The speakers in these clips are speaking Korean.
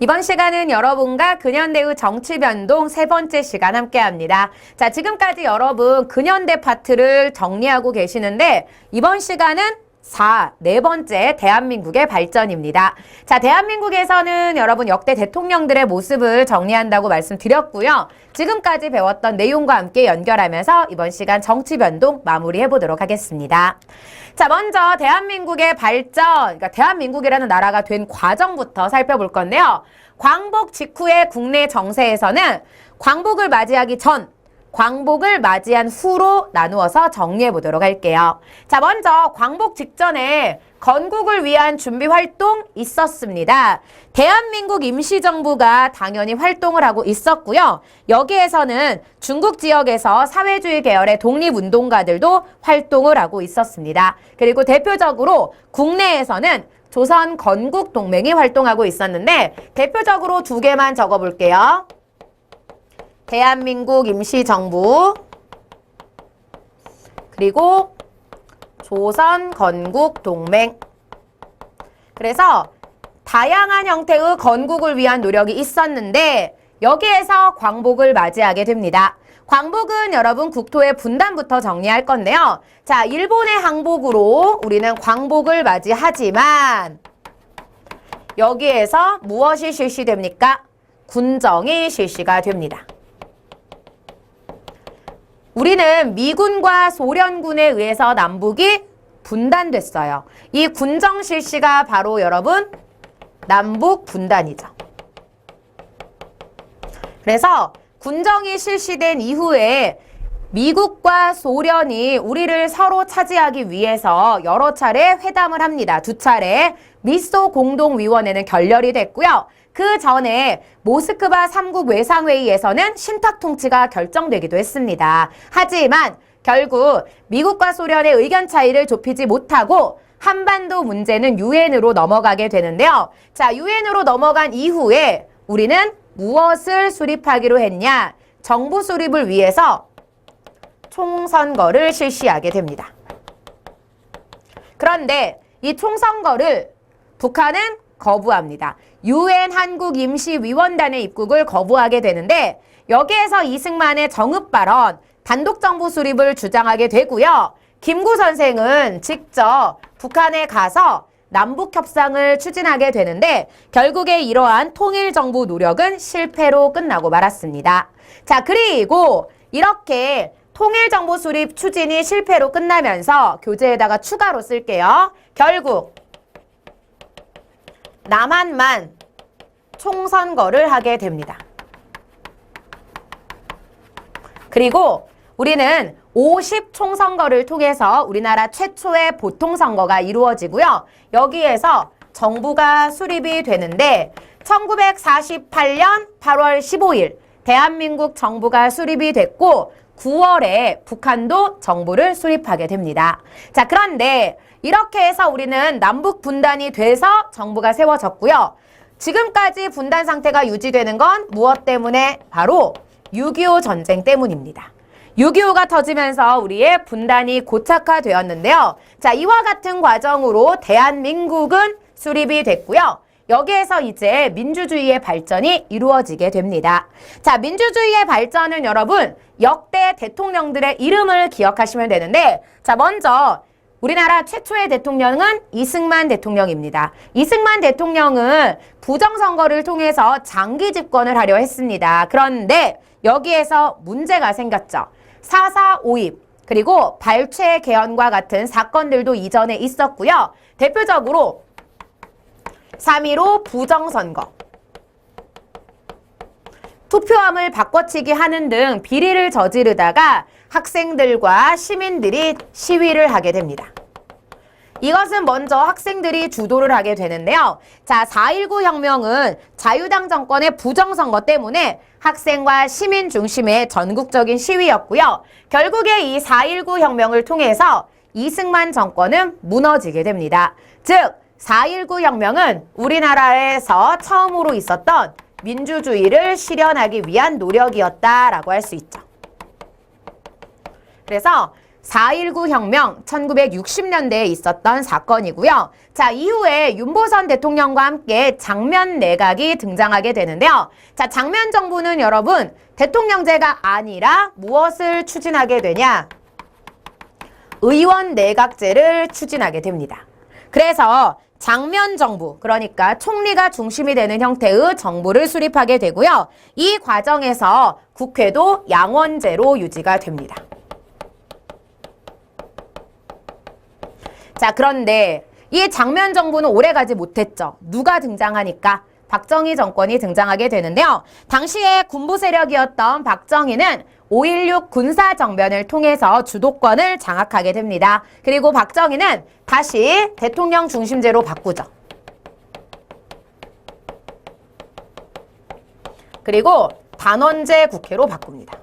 이번 시간은 여러분과 근현대의 정치 변동 세 번째 시간 함께 합니다. 자, 지금까지 여러분 근현대 파트를 정리하고 계시는데 이번 시간은 4, 네 번째 대한민국의 발전입니다. 자, 대한민국에서는 여러분 역대 대통령들의 모습을 정리한다고 말씀드렸고요. 지금까지 배웠던 내용과 함께 연결하면서 이번 시간 정치 변동 마무리해 보도록 하겠습니다. 자, 먼저 대한민국의 발전, 그러니까 대한민국이라는 나라가 된 과정부터 살펴볼 건데요. 광복 직후의 국내 정세에서는 광복을 맞이하기 전, 광복을 맞이한 후로 나누어서 정리해 보도록 할게요. 자, 먼저 광복 직전에 건국을 위한 준비 활동 있었습니다. 대한민국 임시정부가 당연히 활동을 하고 있었고요. 여기에서는 중국 지역에서 사회주의 계열의 독립운동가들도 활동을 하고 있었습니다. 그리고 대표적으로 국내에서는 조선 건국 동맹이 활동하고 있었는데 대표적으로 두 개만 적어 볼게요. 대한민국 임시정부 그리고 조선 건국 동맹 그래서 다양한 형태의 건국을 위한 노력이 있었는데 여기에서 광복을 맞이하게 됩니다. 광복은 여러분 국토의 분단부터 정리할 건데요. 자, 일본의 항복으로 우리는 광복을 맞이하지만 여기에서 무엇이 실시됩니까? 군정이 실시가 됩니다. 우리는 미군과 소련군에 의해서 남북이 분단됐어요. 이 군정 실시가 바로 여러분 남북 분단이죠. 그래서 군정이 실시된 이후에 미국과 소련이 우리를 서로 차지하기 위해서 여러 차례 회담을 합니다. 두 차례 미소 공동위원회는 결렬이 됐고요. 그 전에 모스크바 3국 외상회의에서는 신탁 통치가 결정되기도 했습니다. 하지만 결국 미국과 소련의 의견 차이를 좁히지 못하고 한반도 문제는 유엔으로 넘어가게 되는데요. 자, 유엔으로 넘어간 이후에 우리는 무엇을 수립하기로 했냐? 정부 수립을 위해서 총선거를 실시하게 됩니다. 그런데 이 총선거를 북한은 거부합니다. 유엔 한국 임시위원단의 입국을 거부하게 되는데 여기에서 이승만의 정읍 발언, 단독 정부 수립을 주장하게 되고요. 김구 선생은 직접 북한에 가서 남북 협상을 추진하게 되는데 결국에 이러한 통일 정부 노력은 실패로 끝나고 말았습니다. 자, 그리고 이렇게 통일 정부 수립 추진이 실패로 끝나면서 교재에다가 추가로 쓸게요. 결국 남한만 총선거를 하게 됩니다. 그리고 우리는 50 총선거를 통해서 우리나라 최초의 보통선거가 이루어지고요. 여기에서 정부가 수립이 되는데 1948년 8월 15일 대한민국 정부가 수립이 됐고 9월에 북한도 정부를 수립하게 됩니다. 자, 그런데 이렇게 해서 우리는 남북 분단이 돼서 정부가 세워졌고요. 지금까지 분단 상태가 유지되는 건 무엇 때문에? 바로 6.25 전쟁 때문입니다. 6.25가 터지면서 우리의 분단이 고착화되었는데요. 자, 이와 같은 과정으로 대한민국은 수립이 됐고요. 여기에서 이제 민주주의의 발전이 이루어지게 됩니다. 자, 민주주의의 발전은 여러분 역대 대통령들의 이름을 기억하시면 되는데 자, 먼저 우리나라 최초의 대통령은 이승만 대통령입니다. 이승만 대통령은 부정선거를 통해서 장기 집권을 하려 했습니다. 그런데 여기에서 문제가 생겼죠. 4.4 오입, 그리고 발췌 개헌과 같은 사건들도 이전에 있었고요. 대표적으로 3.15 부정선거, 투표함을 바꿔치기 하는 등 비리를 저지르다가 학생들과 시민들이 시위를 하게 됩니다. 이것은 먼저 학생들이 주도를 하게 되는데요. 자, 4.19 혁명은 자유당 정권의 부정선거 때문에 학생과 시민 중심의 전국적인 시위였고요. 결국에 이 4.19 혁명을 통해서 이승만 정권은 무너지게 됩니다. 즉, 4.19 혁명은 우리나라에서 처음으로 있었던 민주주의를 실현하기 위한 노력이었다라고 할 수 있죠. 그래서 4.19 혁명 1960년대에 있었던 사건이고요. 자, 이후에 윤보선 대통령과 함께 장면 내각이 등장하게 되는데요. 자, 장면 정부는 여러분 대통령제가 아니라 무엇을 추진하게 되냐? 의원 내각제를 추진하게 됩니다. 그래서 장면 정부, 그러니까 총리가 중심이 되는 형태의 정부를 수립하게 되고요. 이 과정에서 국회도 양원제로 유지가 됩니다. 자, 그런데 이 장면 정부는 오래 가지 못했죠. 누가 등장하니까? 박정희 정권이 등장하게 되는데요. 당시에 군부 세력이었던 박정희는 5.16 군사정변을 통해서 주도권을 장악하게 됩니다. 그리고 박정희는 다시 대통령 중심제로 바꾸죠. 그리고 단원제 국회로 바꿉니다.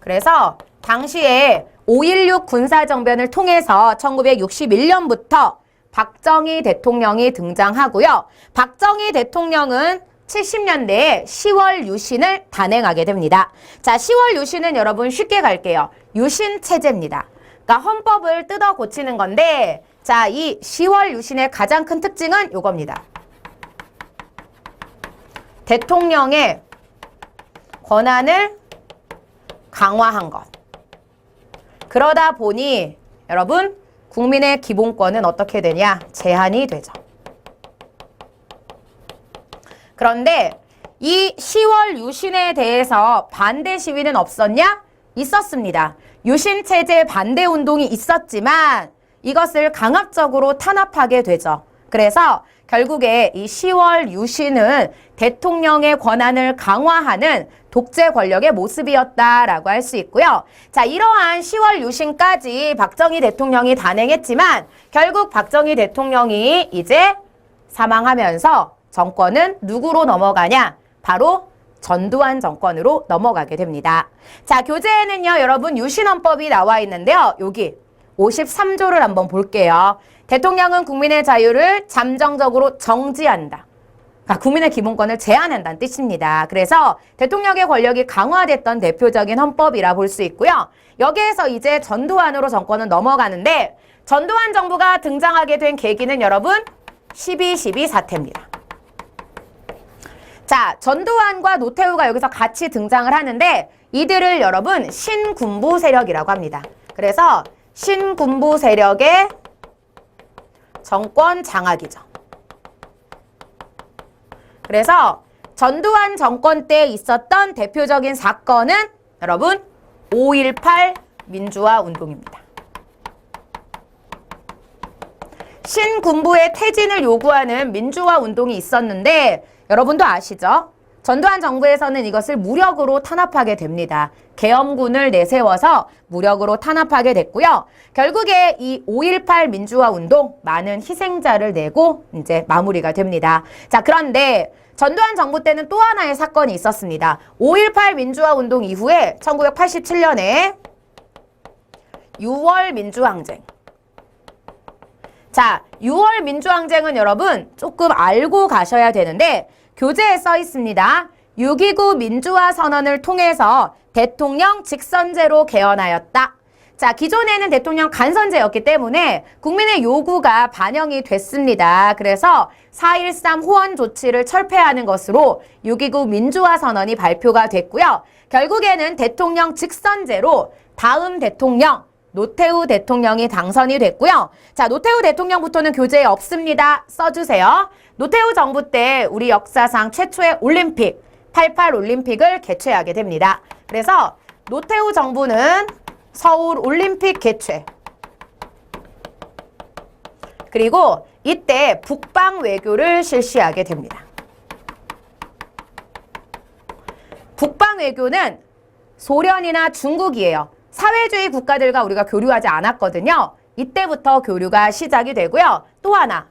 그래서 당시에 5.16 군사정변을 통해서 1961년부터 박정희 대통령이 등장하고요. 박정희 대통령은 70년대에 10월 유신을 단행하게 됩니다. 자, 10월 유신은 여러분 쉽게 갈게요. 유신 체제입니다. 그러니까 헌법을 뜯어 고치는 건데 자, 이 10월 유신의 가장 큰 특징은 이겁니다. 대통령의 권한을 강화한 것. 그러다 보니 여러분 국민의 기본권은 어떻게 되냐? 제한이 되죠. 그런데 이 10월 유신에 대해서 반대 시위는 없었냐? 있었습니다. 유신 체제 반대 운동이 있었지만 이것을 강압적으로 탄압하게 되죠. 그래서 결국에 이 10월 유신은 대통령의 권한을 강화하는 독재 권력의 모습이었다라고 할 수 있고요. 자, 이러한 10월 유신까지 박정희 대통령이 단행했지만 결국 박정희 대통령이 이제 사망하면서 정권은 누구로 넘어가냐? 바로 전두환 정권으로 넘어가게 됩니다. 자, 교재에는요, 여러분 유신헌법이 나와 있는데요. 여기 53조를 한번 볼게요. 대통령은 국민의 자유를 잠정적으로 정지한다. 그러니까 국민의 기본권을 제한한다는 뜻입니다. 그래서 대통령의 권력이 강화됐던 대표적인 헌법이라 볼 수 있고요. 여기에서 이제 전두환으로 정권은 넘어가는데 전두환 정부가 등장하게 된 계기는 여러분 12.12 사태입니다. 자, 전두환과 노태우가 여기서 같이 등장을 하는데 이들을 여러분 신군부 세력이라고 합니다. 그래서 신군부 세력의 정권 장악이죠. 그래서 전두환 정권 때 있었던 대표적인 사건은 여러분 5.18 민주화 운동입니다. 신군부의 퇴진을 요구하는 민주화 운동이 있었는데 여러분도 아시죠? 전두환 정부에서는 이것을 무력으로 탄압하게 됩니다. 계엄군을 내세워서 무력으로 탄압하게 됐고요. 결국에 이 5.18 민주화 운동 많은 희생자를 내고 이제 마무리가 됩니다. 자, 그런데 전두환 정부 때는 또 하나의 사건이 있었습니다. 5.18 민주화 운동 이후에 1987년에 6월 민주항쟁. 자, 6월 민주항쟁은 여러분 조금 알고 가셔야 되는데 교재에 써 있습니다. 6.29 민주화 선언을 통해서 대통령 직선제로 개헌하였다. 자, 기존에는 대통령 간선제였기 때문에 국민의 요구가 반영이 됐습니다. 그래서 4.13 호원 조치를 철폐하는 것으로 6.29 민주화 선언이 발표가 됐고요. 결국에는 대통령 직선제로 다음 대통령 노태우 대통령이 당선이 됐고요. 자, 노태우 대통령부터는 교재에 없습니다. 써주세요. 노태우 정부 때 우리 역사상 최초의 올림픽, 88 올림픽을 개최하게 됩니다. 그래서 노태우 정부는 서울 올림픽 개최. 그리고 이때 북방 외교를 실시하게 됩니다. 북방 외교는 소련이나 중국이에요. 사회주의 국가들과 우리가 교류하지 않았거든요. 이때부터 교류가 시작이 되고요. 또 하나,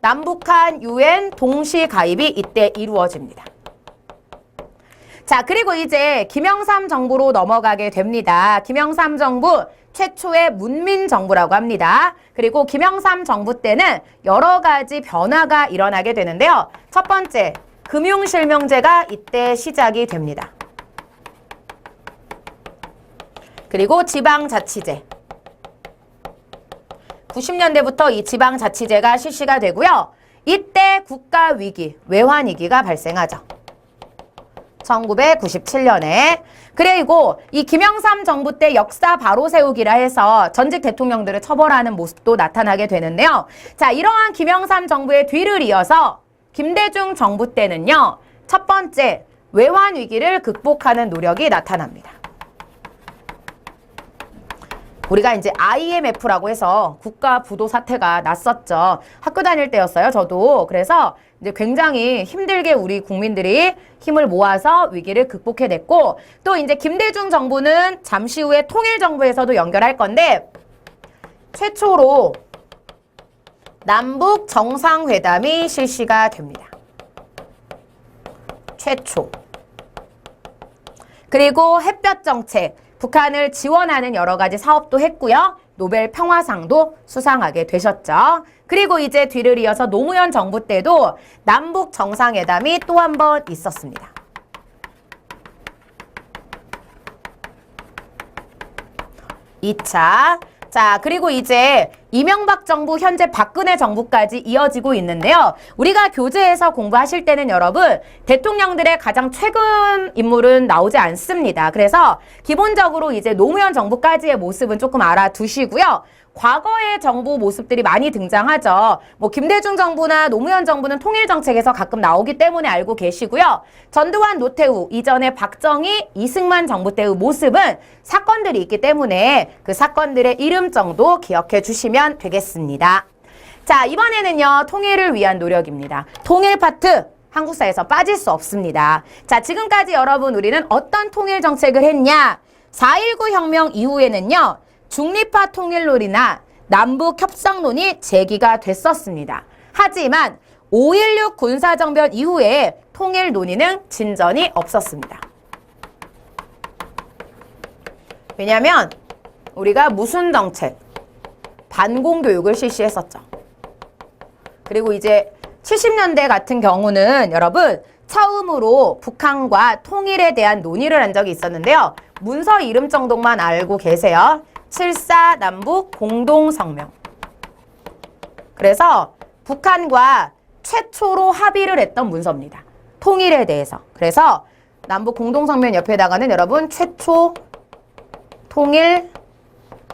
남북한 유엔 동시 가입이 이때 이루어집니다. 자, 그리고 이제 김영삼 정부로 넘어가게 됩니다. 김영삼 정부 최초의 문민 정부라고 합니다. 그리고 김영삼 정부 때는 여러 가지 변화가 일어나게 되는데요. 첫 번째, 금융실명제가 이때 시작이 됩니다. 그리고 지방자치제. 90년대부터 이 지방자치제가 실시가 되고요. 이때 국가위기, 외환위기가 발생하죠. 1997년에. 그리고 이 김영삼 정부 때 역사 바로 세우기라 해서 전직 대통령들을 처벌하는 모습도 나타나게 되는데요. 자, 이러한 김영삼 정부의 뒤를 이어서 김대중 정부 때는요. 첫 번째, 외환 위기를 극복하는 노력이 나타납니다. 우리가 이제 IMF라고 해서 국가 부도 사태가 났었죠. 학교 다닐 때였어요, 저도. 그래서 이제 굉장히 힘들게 우리 국민들이 힘을 모아서 위기를 극복해냈고, 또 이제 김대중 정부는 잠시 후에 통일정부에서도 연결할 건데, 최초로 남북 정상회담이 실시가 됩니다. 최초. 그리고 햇볕 정책, 북한을 지원하는 여러 가지 사업도 했고요. 노벨 평화상도 수상하게 되셨죠. 그리고 이제 뒤를 이어서 노무현 정부 때도 남북 정상회담이 또 한 번 있었습니다. 이차 자, 그리고 이제 이명박 정부, 현재 박근혜 정부까지 이어지고 있는데요. 우리가 교재에서 공부하실 때는 여러분, 대통령들의 가장 최근 인물은 나오지 않습니다. 그래서 기본적으로 이제 노무현 정부까지의 모습은 조금 알아두시고요. 과거의 정부 모습들이 많이 등장하죠. 뭐 김대중 정부나 노무현 정부는 통일 정책에서 가끔 나오기 때문에 알고 계시고요. 전두환, 노태우, 이전에 박정희, 이승만 정부 때의 모습은 사건들이 있기 때문에 그 사건들의 이름 정도 기억해 주시면 되겠습니다. 자, 이번에는요. 통일을 위한 노력입니다. 통일 파트 한국사에서 빠질 수 없습니다. 자, 지금까지 여러분 우리는 어떤 통일 정책을 했냐? 4.19 혁명 이후에는요. 중립화 통일론이나 남북 협상론이 제기가 됐었습니다. 하지만 5.16 군사정변 이후에 통일 논의는 진전이 없었습니다. 왜냐하면 우리가 무슨 정책, 반공 교육을 실시했었죠. 그리고 이제 70년대 같은 경우는 여러분 처음으로 북한과 통일에 대한 논의를 한 적이 있었는데요. 문서 이름 정도만 알고 계세요. 7사 남북 공동성명. 그래서 북한과 최초로 합의를 했던 문서입니다. 통일에 대해서. 그래서 남북 공동성명 옆에다가는 여러분 최초 통일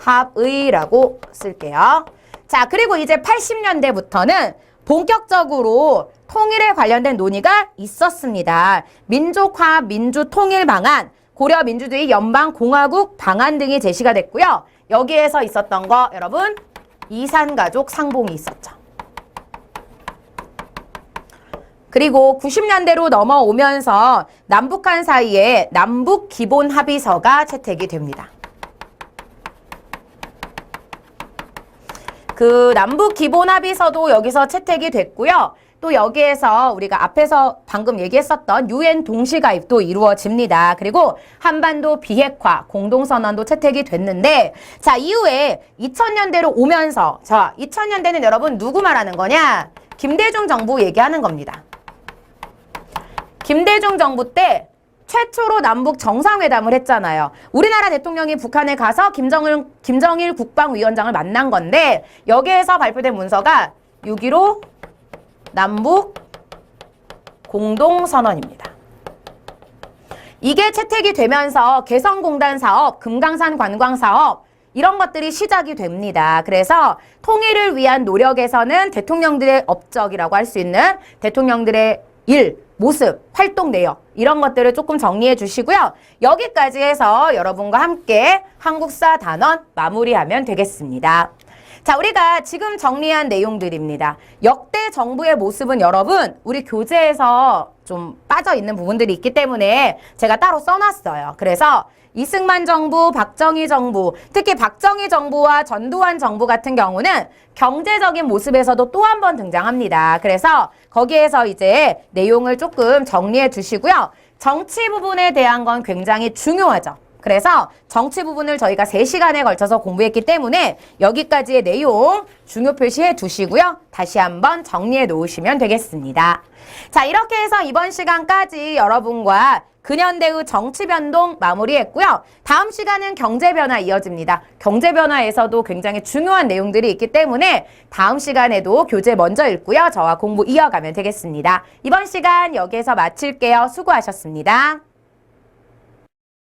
합의라고 쓸게요. 자, 그리고 이제 80년대부터는 본격적으로 통일에 관련된 논의가 있었습니다. 민족화 민주 통일 방안, 고려 민주주의 연방 공화국 방안 등이 제시가 됐고요. 여기에서 있었던 거 여러분 이산 가족 상봉이 있었죠. 그리고 90년대로 넘어오면서 남북한 사이에 남북 기본 합의서가 채택이 됩니다. 그 남북 기본 합의서도 여기서 채택이 됐고요. 또 여기에서 우리가 앞에서 방금 얘기했었던 유엔 동시 가입도 이루어집니다. 그리고 한반도 비핵화 공동선언도 채택이 됐는데 자 이후에 2000년대로 오면서 자 2000년대는 여러분 누구 말하는 거냐? 김대중 정부 얘기하는 겁니다. 김대중 정부 때 최초로 남북 정상회담을 했잖아요. 우리나라 대통령이 북한에 가서 김정일, 김정일 국방위원장을 만난 건데 여기에서 발표된 문서가 6.15 남북 공동선언입니다. 이게 채택이 되면서 개성공단 사업, 금강산 관광 사업 이런 것들이 시작이 됩니다. 그래서 통일을 위한 노력에서는 대통령들의 업적이라고 할 수 있는 대통령들의 일, 모습, 활동 내역 이런 것들을 조금 정리해 주시고요. 여기까지 해서 여러분과 함께 한국사 단원 마무리하면 되겠습니다. 자, 우리가 지금 정리한 내용들입니다. 역대 정부의 모습은 여러분, 우리 교재에서 좀 빠져 있는 부분들이 있기 때문에 제가 따로 써놨어요. 그래서 이승만 정부, 박정희 정부, 특히 박정희 정부와 전두환 정부 같은 경우는 경제적인 모습에서도 또 한 번 등장합니다. 그래서 거기에서 이제 내용을 조금 정리해 주시고요. 정치 부분에 대한 건 굉장히 중요하죠. 그래서 정치 부분을 저희가 3시간에 걸쳐서 공부했기 때문에 여기까지의 내용 중요 표시해 두시고요. 다시 한번 정리해 놓으시면 되겠습니다. 자, 이렇게 해서 이번 시간까지 여러분과 근현대의 정치 변동 마무리했고요. 다음 시간은 경제 변화 이어집니다. 경제 변화에서도 굉장히 중요한 내용들이 있기 때문에 다음 시간에도 교재 먼저 읽고요. 저와 공부 이어가면 되겠습니다. 이번 시간 여기에서 마칠게요. 수고하셨습니다.